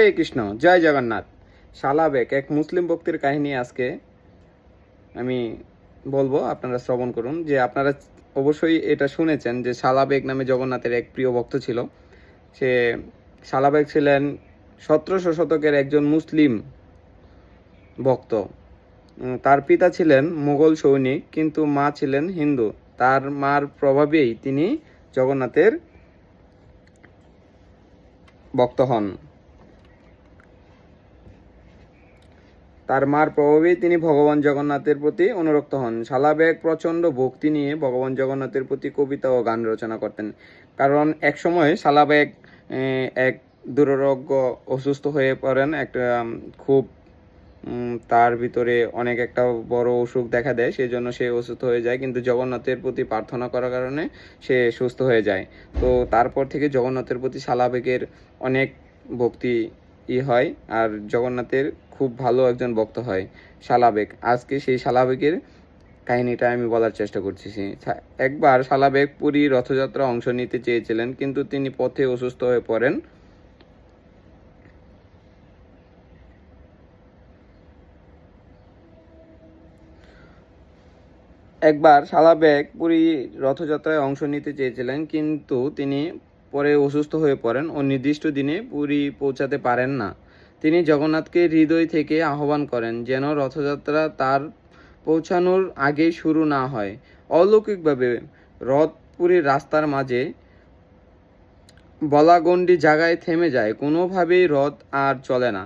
হরে কৃষ্ণ, জয় জগন্নাথ। শালাবেক এক মুসলিম ভক্তির কাহিনী আজকে আমি বলব, আপনারা শ্রবণ করুন, যে আপনারা অবশ্যই এটা শুনেছেন যে শালাবেগ নামে জগন্নাথের এক প্রিয় ভক্ত ছিল। সে শালাবেগ ছিলেন সতেরোশো শতকের একজন মুসলিম ভক্ত। তার পিতা ছিলেন মোগল সৈনিক, কিন্তু মা ছিলেন হিন্দু। তার মার প্রভাবেই তিনি জগন্নাথের ভক্ত হন। তার মার প্রভাবেই তিনি ভগবান জগন্নাথের প্রতি অনুরক্ত হন। শালাবেগ প্রচণ্ড ভক্তি নিয়ে ভগবান জগন্নাথের প্রতি কবিতা ও গান রচনা করতেন। কারণ এক সময় শালাবেগ এক দুরারোগ্য অসুস্থ হয়ে পড়েন। একটা খুব তার ভিতরে অনেক একটা বড় অসুখ দেখা দেয় সেই জন্য সে অসুস্থ হয়ে যায়। কিন্তু জগন্নাথের প্রতি প্রার্থনা করার কারণে সে সুস্থ হয়ে যায়। তো তারপর থেকে জগন্নাথের প্রতি শালাবেগের অনেক ভক্তি ই হয় আর জগন্নাথের খুব ভালো একজন ভক্ত হয় শালাবেগ। আজকে সেই শালাবেগের কাহিনীটা আমি বলার চেষ্টা করতেছি সা- একবার শালাবেগ পুরী রথযাত্রা অংশ নিতে চেয়েছিলেন, কিন্তু তিনি পথে অসুস্থ হয়ে পড়েন। একবার শালাবেগ পুরী রথযাত্রায় অংশ নিতে চেয়েছিলেন, কিন্তু তিনি পরে অসুস্থ হয়ে পড়েন ও নির্দিষ্ট দিনে পুরী পৌঁছাতে পারেন না। তিনি জগন্নাথকে হৃদয় থেকে আহ্বান করেন যেন রথযাত্রা তার পৌঁছানোর আগেই শুরু না হয়। অলৌকিকভাবে রথ পুরীর রাস্তার মাঝে বলাগন্ডি জায়গায় থেমে যায়, কোনোভাবেই রথ আর চলে না।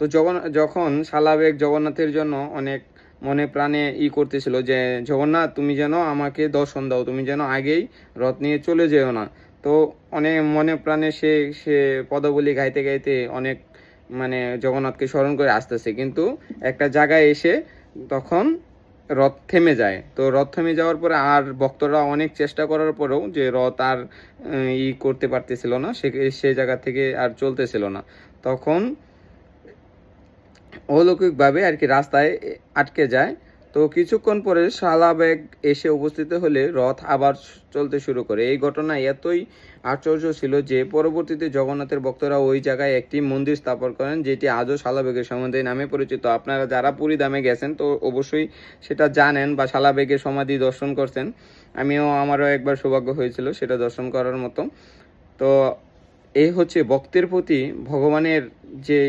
তো যখন যখন শালাবেগ জগন্নাথের জন্য অনেক মনে প্রাণে ই করতেছিল যে, জগন্নাথ, তুমি যেন আমাকে দর্শন দাও, তুমি যেন আগেই রথ নিয়ে চলে যেও না। তো অনেক মনে প্রাণে সে সে পদবলি গাইতে গাইতে অনেক মানে জগন্নাথকে স্মরণ করে আসতেছে। কিন্তু একটা জায়গায় এসে তখন রথ থেমে যায়। তো রথ থেমে যাওয়ার পরে আর ভক্তরা অনেক চেষ্টা করার পরেও যে রথ আর, ই করতে পারতেছিল না, সে সে জায়গা থেকে আর চলতেছিল না। তখন অলৌকিকভাবে আর কি রাস্তায় আটকে যায়। তো কিছুক্ষণ পরে শালাবেগ এসে উপস্থিত হলে রথ আবার চলতে শুরু করে। এই ঘটনা এতই আশ্চর্য ছিল যে পরবর্তীতে জগন্নাথের ভক্তরা ওই জায়গায় একটি মন্দির স্থাপন করেন, যেটি আজও শালাবেগের সম্বন্ধে নামে পরিচিত। আপনারা যারা পুরী দামে গেছেন তো অবশ্যই সেটা জানেন বা শালাবেগের সমাধি দর্শন করছেন। আমিও আমারও একবার সৌভাগ্য হয়েছিল সেটা দর্শন করার মতো। তো এই হচ্ছে ভক্তের প্রতি ভগবানের যে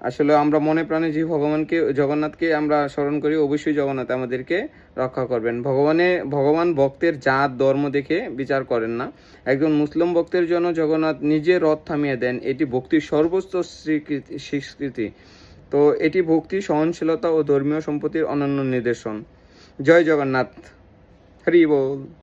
আসলে আমরা মনে প্রাণে যে ভগবানকে, জগন্নাথকে আমরা স্মরণ করি, অবশ্যই জগন্নাথ আমাদেরকে রক্ষা করবেন। ভগবানে, ভগবান ভক্তের জাত, ধর্ম দেখে বিচার করেন না। একজন মুসলিম ভক্তের জন্য জগন্নাথ নিজে রথ থামিয়ে দেন, এটি ভক্তির সর্বোচ্চ স্বীকৃতি। তো এটি ভক্তি, সহনশীলতা ও ধর্মীয় সম্পত্তির অনন্য নিদর্শন। জয় জগন্নাথ। হরি বল।